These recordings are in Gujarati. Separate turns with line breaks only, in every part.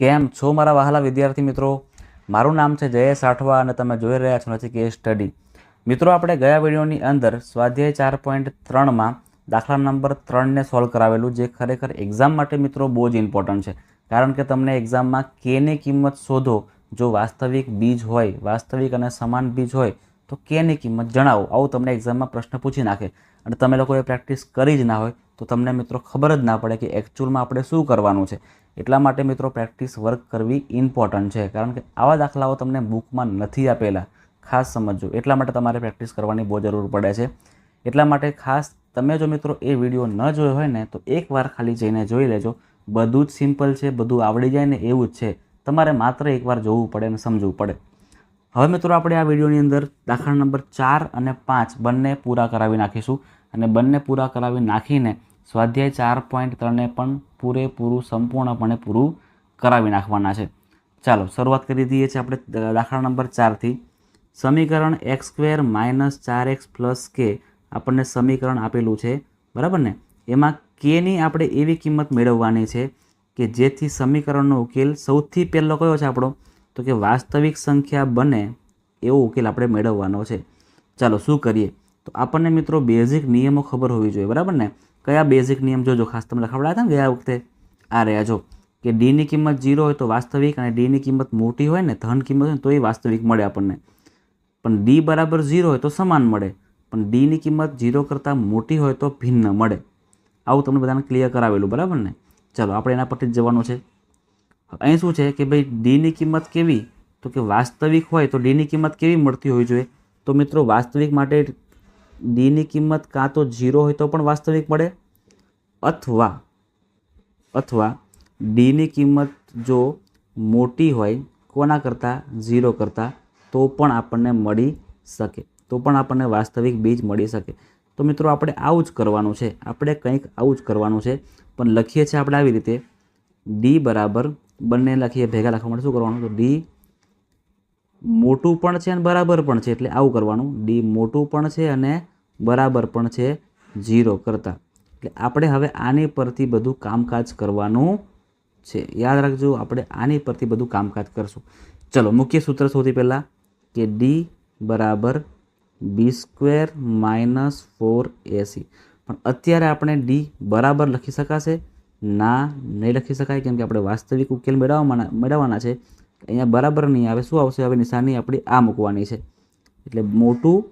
કેમ છો મારા વહાલા વિદ્યાર્થી મિત્રો? મારું નામ છે જયેશ આઠવા અને તમે જોઈ રહ્યા છો નથી કે સ્ટડી મિત્રો, આપણે ગયા વિડીયોની અંદર સ્વાધ્યાય ચાર પોઈન્ટ ત્રણમાં દાખલા નંબર ત્રણને સોલ્વ કરાવેલું, જે ખરેખર એક્ઝામ માટે મિત્રો બહુ જ ઇમ્પોર્ટન્ટ છે. કારણ કે તમને એક્ઝામમાં કેની કિંમત શોધો, જો વાસ્તવિક બીજ હોય, વાસ્તવિક અને સમાન બીજ હોય, તો કેની કિંમત જણાવો. આવું તમને એક્ઝામમાં પ્રશ્ન પૂછી નાખે. અને તમે લોકોએ પ્રેક્ટિસ કરી જ ના હોય, તો તમને મિત્રો ખબર જ ના પડે કે એકચ્યુઅલમાં આપણે શું કરવાનું છે. એટલા માટે મિત્રો પ્રેક્ટિસ વર્ક કરવી ઇમ્પોર્ટન્ટ છે, કારણ કે આવા દાખલાઓ તમને બુકમાં નથી આપેલા. ખાસ સમજજો, એટલા માટે તમારે પ્રેક્ટિસ કરવાની બહુ જરૂર પડે છે. એટલા માટે ખાસ તમે જો મિત્રો એ વીડિયો ન જોયો હોય ને, તો એકવાર ખાલી જઈને જોઈ લેજો. બધું જ સિમ્પલ છે, બધું આવડી જાય ને એવું જ છે. તમારે માત્ર એકવાર જોવું પડે અને સમજવું પડે. હવે મિત્રો આપણે આ વિડીયોની અંદર દાખલા નંબર ચાર અને પાંચ બંને પૂરા કરાવી નાખીશું. અને બંને પૂરા કરાવી નાખીને સ્વાધ્યાય ચાર પોઈન્ટ ત્રણે પણ પૂરેપૂરું સંપૂર્ણપણે પૂરું કરાવી નાખવાના છે. ચાલો, શરૂઆત કરી દઈએ છીએ આપણે દાખલા નંબર ચારથી. સમીકરણ એક્સ સ્ક્વેર માઇનસ ચાર એક્સ પ્લસ કે આપણને સમીકરણ આપેલું છે, બરાબર ને? એમાં કેની આપણે એવી કિંમત મેળવવાની છે કે જેથી સમીકરણનો ઉકેલ સૌથી પહેલો કયો છે આપણો? તો કે વાસ્તવિક સંખ્યા બને એવો ઉકેલ આપણે મેળવવાનો છે. ચાલો, શું કરીએ? તો આપણને મિત્રો બેઝિક નિયમો ખબર હોવી જોઈએ, બરાબર ને? કયા બેઝિક નિયમ જોજો? ખાસ તમને લખાવડા હતા ને ગયા વખતે? આ રહ્યા, જો. કે ડીની કિંમત ઝીરો હોય તો વાસ્તવિક અને ડીની કિંમત મોટી હોય ને, ધન કિંમત હોય તો એ વાસ્તવિક મળે આપણને. પણ ડી બરાબર ઝીરો હોય તો સમાન મળે. પણ ડીની કિંમત ઝીરો કરતાં મોટી હોય તો ભિન્ન મળે. આવું તમને બધાને ક્લિયર કરાવેલું, બરાબર ને? ચાલો, આપણે એના પરથી જ જવાનું છે. અહીં શું છે કે ભાઈ ડીની કિંમત કેવી? તો કે વાસ્તવિક હોય તો ડીની કિંમત કેવી મળતી હોવી જોઈએ? તો મિત્રો, વાસ્તવિક માટે ડીની કિંમત કાં તો ઝીરો હોય તો પણ વાસ્તવિક મળે? અથવા અથવા ડીની કિંમત જો મોટી હોય, કોના કરતાં? ઝીરો કરતાં, તો પણ આપણને મળી શકે. તો પણ આપણને વાસ્તવિક બીજ મળી શકે. તો મિત્રો, આપણે આવું જ કરવાનું છે. આપણે કંઈક આવું જ કરવાનું છે. પણ લખીએ છીએ આપણે આવી રીતે. ડી બરાબર બંને લખીએ, ભેગા લખવા માટે શું કરવાનું? તો ડી મોટું પણ છે અને બરાબર પણ છે. એટલે આવું કરવાનું. ડી મોટું પણ છે અને બરાબર પણ છે ઝીરો કરતાં. એટલે આપણે હવે આની પરથી બધું કામકાજ કરવાનું છે. યાદ રાખજો, આપણે આની પરથી બધું કામકાજ કરશું. ચલો, મુખ્ય સૂત્ર સૌથી પહેલાં કે ડી બરાબર B square minus four AC પણ અત્યારે આપણે ડી બરાબર લખી શકાશે. ના, નહીં લખી શકાય, કેમ કે આપણે વાસ્તવિક ઉકેલ મેળવવાના મેળવવાના છે. અહીંયા બરાબર નહીં આવે. શું આવશે? હવે નિશાની આપણી આ મૂકવાની છે. એટલે મોટું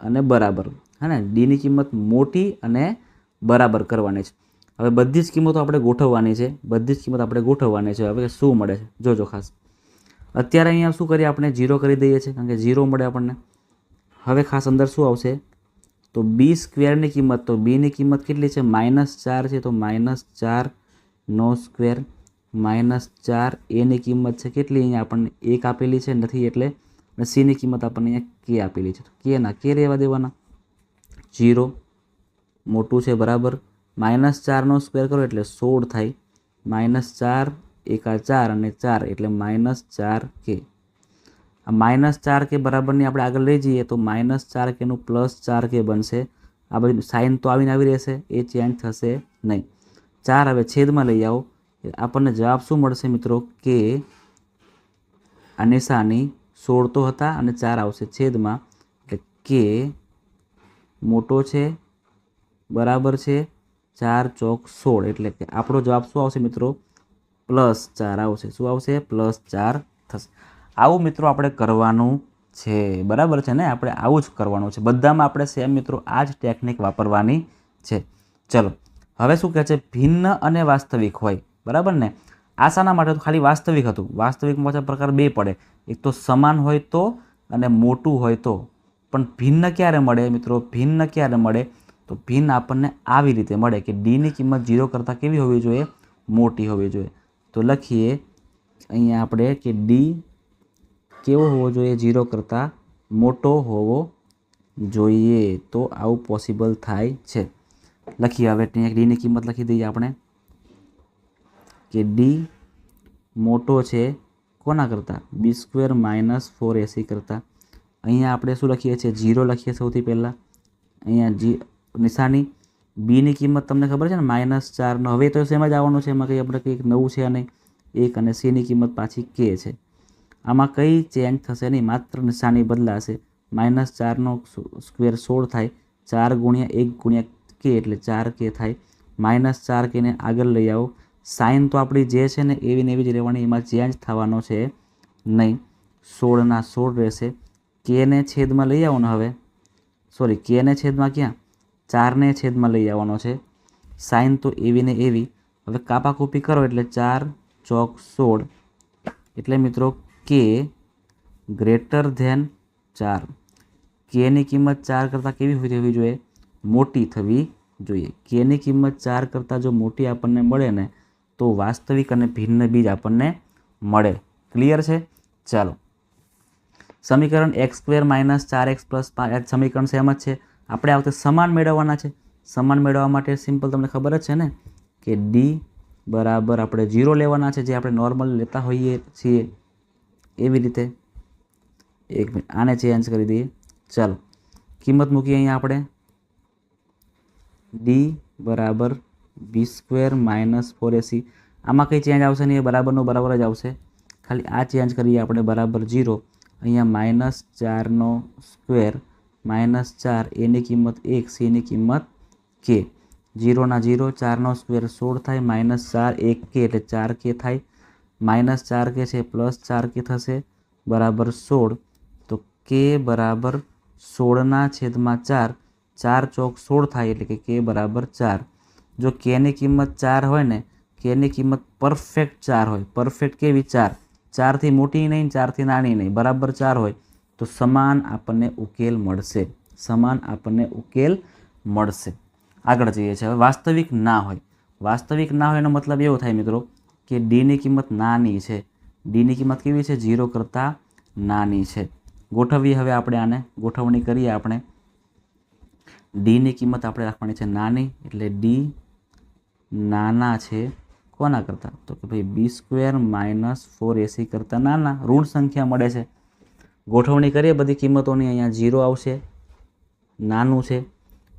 અને બરાબર. હા ને? ડીની કિંમત મોટી અને બરાબર કરવાની છે. હવે બધી જ કિંમતો આપણે ગોઠવવાની છે. બધી જ કિંમત આપણે ગોઠવવાની છે. હવે શું મળે છે? જોજો ખાસ. અત્યારે અહીંયા શું કરીએ? આપણે ઝીરો કરી દઈએ છીએ, કારણ કે ઝીરો મળે આપણને. હવે ખાસ અંદર શું આવશે? તો બી સ્ક્વેરની કિંમત. તો બીની કિંમત કેટલી છે? માઇનસ ચાર છે. તો માઇનસ ચાર નો સ્ક્વેર માઇનસ ચાર એની કિંમત છે કેટલી? અહીંયા આપણને એક આપેલી છે, નથી એટલે સીની કિંમત આપણને અહીંયા કે આપેલી છે. તો કેના કે રહેવા દેવાના? જીરો, મોટું છે બરાબર. માઇનસ ચારનો સ્ક્વેર કરો એટલે સોળ થાય. માઇનસ ચાર, એકા ચાર અને ચાર એટલે માઇનસ ચાર કે. આ માઇનસ ચાર કે બરાબરની આપણે આગળ લઈ જઈએ તો માઇનસ ચાર કેનું પ્લસ ચાર કે બનશે. આ બધી સાઇન તો આવીને આવી રહેશે, એ ચેન્જ થશે નહીં. ચાર હવે છેદમાં લઈ આવો. આપણને જવાબ શું મળશે મિત્રો? કે આ નિશાની સોળ તો હતા અને ચાર આવશે. છેદમાં એટલે કે મોટો છે, બરાબર છે, ચાર ચોક સોળ. એટલે કે આપણો જવાબ શું આવશે મિત્રો? પ્લસ ચાર આવશે. શું આવશે? પ્લસ ચાર થશે. આવું મિત્રો આપણે કરવાનું છે. બરાબર છે ને? આપણે આવું જ કરવાનું છે. બધામાં આપણે સેમ મિત્રો આ જ ટેકનિક વાપરવાની છે. ચલો. હવે શું કહે છે? ભિન્ન અને વાસ્તવિક હોય. બરાબર ને? આશાના માટે તો ખાલી વાસ્તવિક હતું. વાસ્તવિકમાં પાછા પ્રકાર બે પડે. એક તો સમાન હોય તો અને મોટું હોય તો. પણ ભિન્ન ક્યારે મળે મિત્રો? ભિન્ન ક્યારે મળે? તો ભિન્ન આપણને આવી રીતે મળે કે ડીની કિંમત ઝીરો કરતાં કેવી હોવી જોઈએ? મોટી હોવી જોઈએ. તો લખીએ, અહીંયા આપણે કે ડી કેવો હોવો જોઈએ? ઝીરો કરતાં મોટો હોવો જોઈએ. તો આવું પોસિબલ થાય છે. લખીએ હવે ડીની કિંમત લખી દઈએ આપણે. કે ડી મોટો છે કોના કરતાં? B square minus four AC કરતાં. અહીંયા આપણે શું લખીએ છીએ? જીરો લખીએ સૌથી પહેલાં. અહીંયા જી નિશાની. બીની કિંમત તમને ખબર છે ને? માઇનસ ચારનો હવે તો શેમાં જ આવવાનું છે. એમાં કંઈ આપણે કંઈક નવું છે નહીં. એક અને સીની કિંમત પાછી કે છે. આમાં કંઈ ચેન્જ થશે નહીં. માત્ર નિશાની બદલાશે. માઇનસ ચારનો સ્ક્વેર સોળ થાય. ચાર ગુણ્યા એક ગુણ્યા કે એટલે ચાર કે થાય. માઇનસ ચાર કેને આગળ લઈ આવો. સાઇન તો આપણી જે છે ને એવી ને એવી જ રહેવાની, એમાં ચેન્જ થવાનો છે. નહીં, સોળના સોળ રહેશે. કેને છેદમાં લઈ આવવાનો હવે? સોરી કેને છેદમાં ક્યાં? ચારને છેદમાં લઈ આવવાનો છે. સાઇન તો એવી ને એવી. હવે કાપાકૂપી કરો એટલે ચાર ચોક સોળ. એટલે મિત્રો, કે ગ્રેટર ધેન ચાર. કેની કિંમત ચાર કરતાં કેવી થવી જોઈએ? મોટી થવી જોઈએ. કેની કિંમત ચાર કરતાં જો મોટી આપણને મળે ને તો વાસ્તવિક અને ભિન્ન બીજ આપણને મળે. ક્લિયર છે? ચાલો. સમીકરણ એક્સ સ્ક્વેર માઇનસ ચાર એક્સ પ્લસ પાંચ સમીકરણ સેમ જ છે. આપણે આ વખતે સમાન મેળવવાના છે. સમાન મેળવવા માટે સિમ્પલ તમને ખબર જ છે ને કે ડી બરાબર આપણે જીરો લેવાના છે, જે આપણે નોર્મલ લેતા હોઈએ છીએ. એવી રીતે. એક મિનિટ, આને ચેન્જ કરી દઈએ. ચાલો. કિંમત મૂકીએ અહીંયા આપણે. ડી બરાબર B square minus four AC આમાં કંઈ ચેન્જ આવશે નહીં? એ બરાબરનો બરાબર જ આવશે. ખાલી આ ચેન્જ કરીએ આપણે બરાબર જીરો અહીંયા માઇનસ ચારનો સ્ક્વેર માઇનસ ચાર એની કિંમત એક સીની કિંમત કે જીરોના જીરો ચારનો સ્ક્વેર સોળ થાય માઇનસ ચાર એક કે એટલે ચાર કે થાય. માઇનસ ચાર કે છે પ્લસ ચાર કે થશે, બરાબર સોળ. તો કે બરાબર સોળના છેદમાં ચાર ચાર ચોક સોળ થાય, એટલે કે કે બરાબર ચાર. જો કેની કિંમત ચાર હોય ને કેની કિંમત પરફેક્ટ ચાર હોય. પરફેક્ટ કેવી ચાર? ચારથી મોટી નહીં, ચારથી નાની નહીં. બરાબર ચાર હોય. તો સમાન આપણને ઉકેલ મળશે. સમાન આપણને ઉકેલ મળશે. આગળ જઈએ છીએ. હવે વાસ્તવિક ના હોય. વાસ્તવિક ના હોય એનો મતલબ એવો થાય મિત્રો કે ડીની કિંમત નાની છે. ડીની કિંમત કેવી છે? ઝીરો કરતાં નાની છે. ગોઠવીએ હવે આપણે આને. ગોઠવણી કરીએ આપણે. ડીની કિંમત આપણે રાખવાની છે નાની, એટલે ડી નાના છે, કોના કરતાં? તો કે ભાઈ B square minus four AC કરતાં નાના, ઋણ સંખ્યા મળે છે. ગોઠવણી કરીએ, બધી કિંમતોની અહીંયા ઝીરો આવશે, નાનું છે.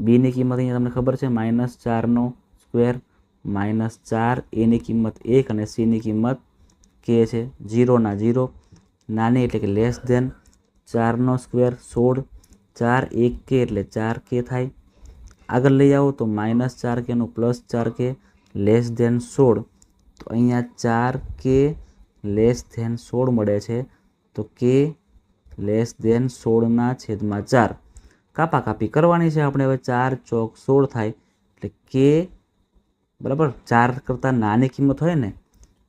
બીની કિંમત અહીંયા તમને ખબર છે, માઇનસ ચારનો સ્ક્વેર માઇનસ ચાર એની કિંમત એક અને સીની કિંમત કે છે ઝીરોના ઝીરો નાની એટલે કે લેસ દેન ચારનો સ્ક્વેર સોળ, ચાર એક કે એટલે ચાર કે થાય. આગળ લઈ આવો તો માઇનસ ચાર કેનું પ્લસ ચાર કે લેસ ધેન સોળ, તો અહીંયા ચાર કે લેસ ધેન સોળ મળે છે. તો કે લેસ ધેન સોળના છેદમાં ચાર. કાપા કાપી કરવાની છે આપણે હવે, ચાર ચોક સોળ થાય, એટલે કે બરાબર ચાર કરતાં નાની કિંમત હોય ને,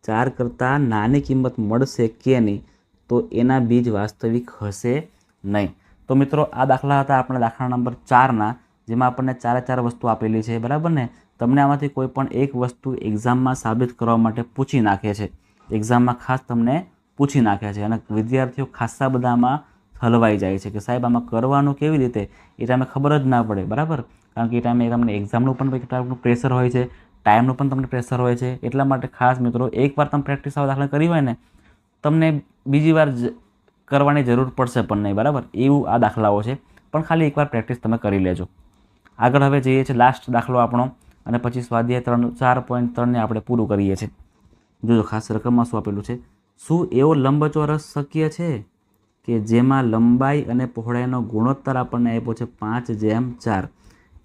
ચાર કરતાં નાની કિંમત મળશે કેની તો એના બીજ વાસ્તવિક હશે નહીં. તો મિત્રો, આ દાખલા હતા આપણા દાખલા નંબર ચારના. જેમાં આપણને ચારે ચાર વસ્તુ આપેલી છે, બરાબર ને? તમને આમાંથી કોઈ પણ એક વસ્તુ એક્ઝામમાં સાબિત કરવા માટે પૂછી નાખે છે. એક્ઝામમાં ખાસ તમને પૂછી નાખે છે અને વિદ્યાર્થીઓ ખાસા બધામાં હલવાઈ જાય છે કે સાહેબ, આમાં કરવાનું કેવી રીતે? એ ટાઈમે ખબર જ ના પડે, બરાબર? કારણ કે એ ટાઈમે તમને એક્ઝામનું પણ એક ટાઈપનું પ્રેશર હોય છે ટાઈમનું પણ તમને પ્રેશર હોય છે. એટલા માટે ખાસ મિત્રો એકવાર તમે પ્રેક્ટિસ આવા દાખલા કરી હોય ને, તમને બીજી વાર કરવાની જરૂર પડશે પણ નહીં, બરાબર? એવું આ દાખલાઓ છે. પણ ખાલી એકવાર પ્રેક્ટિસ તમે કરી લેજો. આગળ હવે જઈએ છીએ લાસ્ટ દાખલો આપણો. અને પછી સ્વાધ્યાય ત્રણ, ચાર પોઈન્ટ ત્રણને આપણે પૂરું કરીએ છીએ. જોજો ખાસ રકમમાં શું આપેલું છે? શું એવો લંબચોરસ શક્ય છે કે જેમાં લંબાઈ અને પહોળાઈનો ગુણોત્તર આપણને આપ્યો છે પાંચ જેમ ચાર?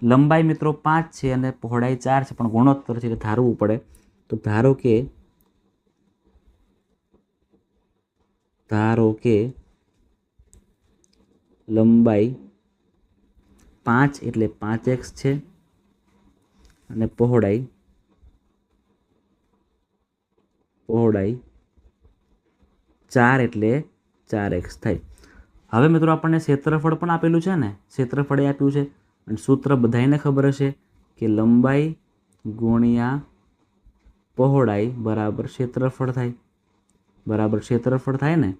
લંબાઈ મિત્રો પાંચ છે અને પહોળાઈ ચાર છે, પણ ગુણોત્તર છે એટલે ધારવું પડે. તો ધારો કે ધારો કે લંબાઈ પાંચ એટલે પાંચ એક્સ છે. અને પહોળાઈ પહોળાઈ ચાર એટલે ચાર એક્સ થાય. હવે મિત્રો આપણને ક્ષેત્રફળ પણ આપેલું છે ને? ક્ષેત્રફળે આપ્યું છે. અને સૂત્ર બધાને ખબર હશે કે લંબાઈ ગુણ્યા પહોળાઈ બરાબર ક્ષેત્રફળ થાય. બરાબર ક્ષેત્રફળ થાય ને?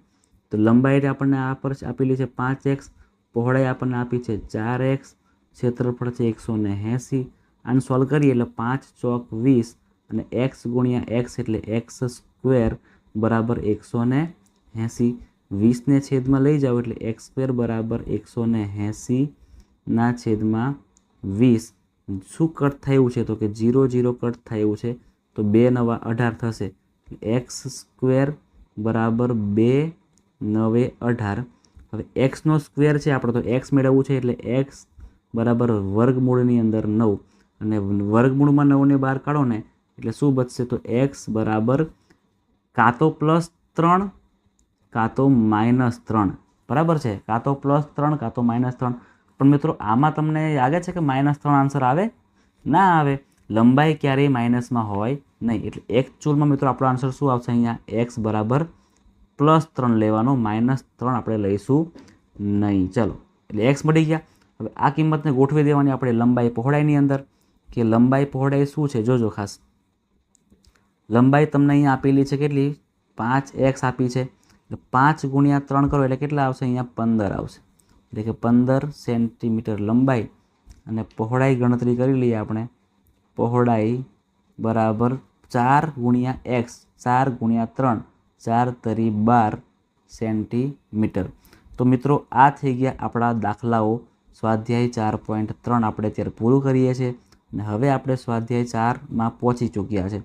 તો લંબાઈ આપણને આ પર આપેલી છે પાંચ એક્સ. પહોળાઈ આપણને આપી છે ચાર એક્સ, ક્ષેત્રફળ છે એકસો ને એંસી. આને સોલ્વ કરીએ એટલે પાંચ ચોક વીસ અને એક્સ ગુણ્યા એક્સ એટલે એક્સ સ્ક્વેર બરાબર એકસો ને એંસી. વીસને છેદમાં લઈ જાઓ એટલે એક્સ સ્ક્વેર બરાબર એકસો ને એંસીના છેદમાં વીસ. શું કટ થયું છે? તો કે જીરો જીરો કટ થયું છે. તો બે નવા અઢાર થશે. એક્સ સ્ક્વેર બરાબર બે નવે અઢાર. હવે એક્સનો સ્ક્વેર છે, આપણે તો એક્સ મેળવવું છે એટલે એક્સ બરાબર વર્ગમૂળની અંદર નવ. અને વર્ગમૂળમાં નવને બહાર કાઢો ને, એટલે શું બચશે? તો એક્સ બરાબર કાં તો પ્લસ ત્રણ કાં તો માઇનસ ત્રણ. બરાબર છે? કાં તો પ્લસ ત્રણ કાં તો માઇનસ ત્રણ. પણ મિત્રો, આમાં તમને લાગે છે કે માઇનસ ત્રણ આન્સર આવે? ના આવે. લંબાઈ ક્યારેય માઇનસમાં હોય નહીં. એટલે એકચ્યુઅલમાં મિત્રો, આપણો આન્સર શું આવશે અહીંયા? એક્સ બરાબર પ્લસ ત્રણ લેવાનો, માઇનસ ત્રણ આપણે લઈશું નહીં. ચલો, એટલે એક્સ મળી ગયા. હવે આ કિંમતને ગોઠવી દેવાની આપણે લંબાઈ પહોળાઈની અંદર, કે લંબાઈ પહોળાઈ શું છે? જોજો ખાસ. લંબાઈ તમને અહીંયા આપેલી છે કેટલી? પાંચ એક્સ આપી છે. એટલે પાંચ ગુણ્યા ત્રણ કરો, એટલે કેટલા આવશે? અહીંયા પંદર આવશે. એટલે કે પંદર સેન્ટીમીટર લંબાઈ અને પહોળાઈ ગણતરી કરી લઈએ આપણે. પહોળાઈ બરાબર ચાર ગુણ્યા એક્સ, ચાર ગુણ્યા ત્રણ. ચાર તરી બાર સેન્ટીમીટર. તો મિત્રો, આ થઈ ગયા આપણા દાખલાઓ. સ્વાધ્યાય ચાર પોઈન્ટ ત્રણ આપણે અત્યારે પૂરું કરીએ છીએ અને હવે આપણે સ્વાધ્યાય ચારમાં પહોંચી ચૂક્યા છે.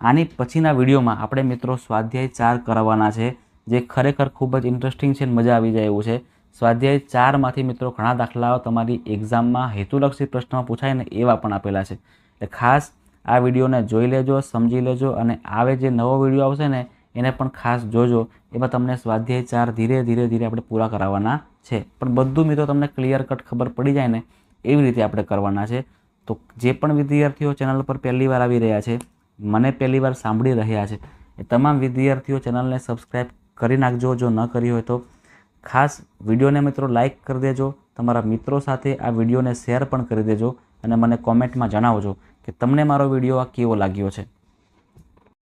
આની પછીના વિડીયોમાં આપણે મિત્રો સ્વાધ્યાય ચાર કરવાના છે, જે ખરેખર ખૂબ જ ઇન્ટરેસ્ટિંગ છે અને મજા આવી જાય એવું છે. સ્વાધ્યાય ચારમાંથી મિત્રો ઘણા દાખલાઓ તમારી એક્ઝામમાં હેતુલક્ષી પ્રશ્નમાં પૂછાય ને એવા પણ આપેલા છે. એટલે ખાસ આ વિડીયોને જોઈ લેજો, સમજી લેજો અને આવે જે નવો વીડિયો આવશે ને એને પણ ખાસ જોજો. એમાં તમને સ્વાધ્યાય ચાર ધીરે ધીરે ધીરે આપણે પૂરા કરાવવાના છે. પણ બધું મિત્રો તમને ક્લિયર કટ ખબર પડી જાય ને, એવી રીતે આપણે કરવાના છે. તો જે પણ વિદ્યાર્થીઓ ચેનલ પર પહેલી વાર આવી રહ્યા છે, મને પહેલી વાર સાંભળી રહ્યા છે, એ તમામ વિદ્યાર્થીઓ ચેનલને સબસ્ક્રાઈબ કરી નાખજો. જો ન કરી હોય તો ખાસ વિડીયોને મિત્રો લાઇક કરી દેજો. તમારા મિત્રો સાથે આ વિડીયોને શેર પણ કરી દેજો અને મને કોમેન્ટમાં જણાવજો કે તમને મારો વીડિયો આ કેવો લાગ્યો છે.